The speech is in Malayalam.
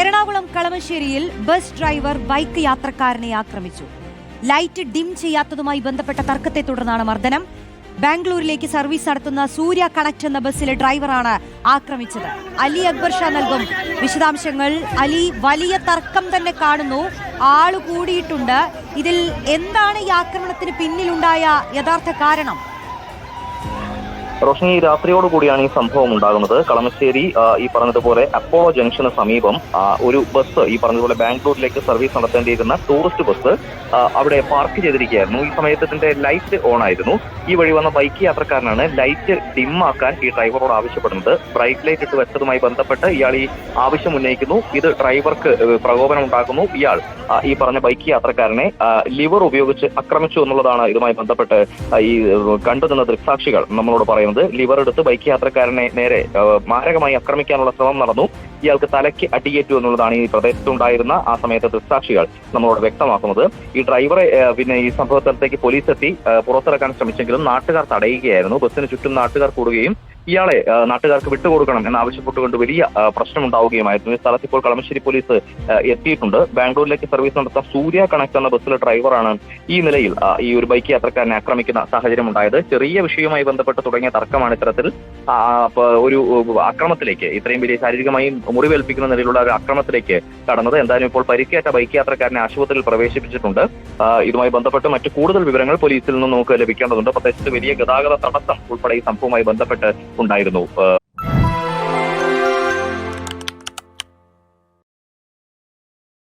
എറണാകുളം കളമശ്ശേരിയിൽ ബസ് ഡ്രൈവർ ബൈക്ക് യാത്രക്കാരനെ ആക്രമിച്ചു. ലൈറ്റ് ഡിം ചെയ്യാത്തതുമായി ബന്ധപ്പെട്ട തർക്കത്തെ തുടർന്നാണ് മർദ്ദനം. ബാംഗ്ലൂരിലേക്ക് സർവീസ് നടത്തുന്ന സൂര്യ കണക്ട് എന്ന ബസ്സിലെ ഡ്രൈവറാണ് ആക്രമിച്ചത്. അലി അക്ബർ ഷാ നൽകും. വിശദാംശങ്ങൾ അലി വലിയ തർക്കം തന്നെ കാണുന്നു. ആൾ കൂടിയിട്ടുണ്ട്. ഇതിൽ എന്താണ് ഈ ആക്രമണത്തിന് പിന്നിലുണ്ടായ യഥാർത്ഥ കാരണം? റോഷനി രാത്രിയോട് കൂടിയാണ് ഈ സംഭവം ഉണ്ടാകുന്നത്. കളമശ്ശേരി ഈ പറഞ്ഞതുപോലെ അപ്പോളോ ജംഗ്ഷന് സമീപം ഒരു ബസ് ഈ പറഞ്ഞതുപോലെ ബാംഗ്ലൂരിലേക്ക് സർവീസ് നടത്തേണ്ടിയിരുന്ന ടൂറിസ്റ്റ് ബസ് അവിടെ പാർക്ക് ചെയ്തിരിക്കുകയായിരുന്നു. ഈ സമയത്ത് ഇതിന്റെ ലൈറ്റ് ഓൺ ആയിരുന്നു. ഈ വഴി വന്ന ബൈക്ക് യാത്രക്കാരനാണ് ലൈറ്റ് ഡിം ആക്കാൻ ഈ ഡ്രൈവറോട് ആവശ്യപ്പെടുന്നത്. ബ്രൈറ്റ് ലൈറ്റ് ഇട്ട് വെച്ചതുമായി ബന്ധപ്പെട്ട് ഇയാൾ ഈ ആവശ്യം ഉന്നയിക്കുന്നു. ഇത് ഡ്രൈവർക്ക് പ്രകോപനം ഉണ്ടാക്കുന്നു. ഇയാൾ ഈ പറഞ്ഞ ബൈക്ക് യാത്രക്കാരനെ ലിവർ ഉപയോഗിച്ച് ആക്രമിച്ചു എന്നുള്ളതാണ് ഇതുമായി ബന്ധപ്പെട്ട് ഈ കണ്ടുനിന്ന ദൃക്സാക്ഷികൾ നമ്മളോട് പറയുന്നത്. ലിവർ എടുത്ത് ബൈക്ക് യാത്രക്കാരനെ നേരെ മാരകമായി ആക്രമിക്കാനുള്ള ശ്രമം നടന്നു. ഇയാൾക്ക് തലയ്ക്ക് അടിയേറ്റു എന്നുള്ളതാണ് ഈ പ്രദേശത്തുണ്ടായിരുന്ന ആ സമയത്തെ ദൃക്സാക്ഷികൾ നമ്മളോട് വ്യക്തമാക്കുന്നത്. ഈ ഡ്രൈവറെ പിന്നെ ഈ സംഭവ സ്ഥലത്തേക്ക് പോലീസ് എത്തി പുറത്തിറക്കാൻ ശ്രമിച്ചെങ്കിലും നാട്ടുകാർ തടയുകയായിരുന്നു. ബസ്സിന് ചുറ്റും നാട്ടുകാർ കൂടുകയും ഇയാളെ നാട്ടുകാർക്ക് വിട്ടുകൊടുക്കണം എന്നാവശ്യപ്പെട്ടുകൊണ്ട് വലിയ പ്രശ്നമുണ്ടാവുകയുമായിരുന്നു. ഈ സ്ഥലത്ത് ഇപ്പോൾ കളമശ്ശേരി പോലീസ് എത്തിയിട്ടുണ്ട്. ബാംഗ്ലൂരിലേക്ക് സർവീസ് നടത്തുന്ന സൂര്യ കണക്ട് എന്ന ബസ്സിലെ ഡ്രൈവറാണ് ഈ നിലയിൽ ഈ ഒരു ബൈക്ക് യാത്രക്കാരനെ ആക്രമിക്കുന്ന സാഹചര്യം ഉണ്ടായത് ചെറിയ വിഷയവുമായി ബന്ധപ്പെട്ട് തുടങ്ങിയ തർക്കമാണ് ഇത്തരത്തിൽ ഒരു അക്രമത്തിലേക്ക് ഇത്രയും വലിയ ശാരീരികമായി മുറിവേൽപ്പിക്കുന്ന നിലയിലുള്ള ഒരു അക്രമത്തിലേക്ക് കടന്നത്. എന്തായാലും ഇപ്പോൾ പരിക്കേറ്റ ബൈക്ക് യാത്രക്കാരനെ ആശുപത്രിയിൽ പ്രവേശിപ്പിച്ചിട്ടുണ്ട്. ഇതുമായി ബന്ധപ്പെട്ട് മറ്റു കൂടുതൽ വിവരങ്ങൾ പോലീസിൽ നിന്ന് നമുക്ക് ലഭിക്കേണ്ടതുണ്ട്. പ്രദേശത്ത് വലിയ ഗതാഗത തടസ്സം ഉൾപ്പെടെ ഈ സംഭവവുമായി ബന്ധപ്പെട്ട് ഉണ്ടായിരുന്നു.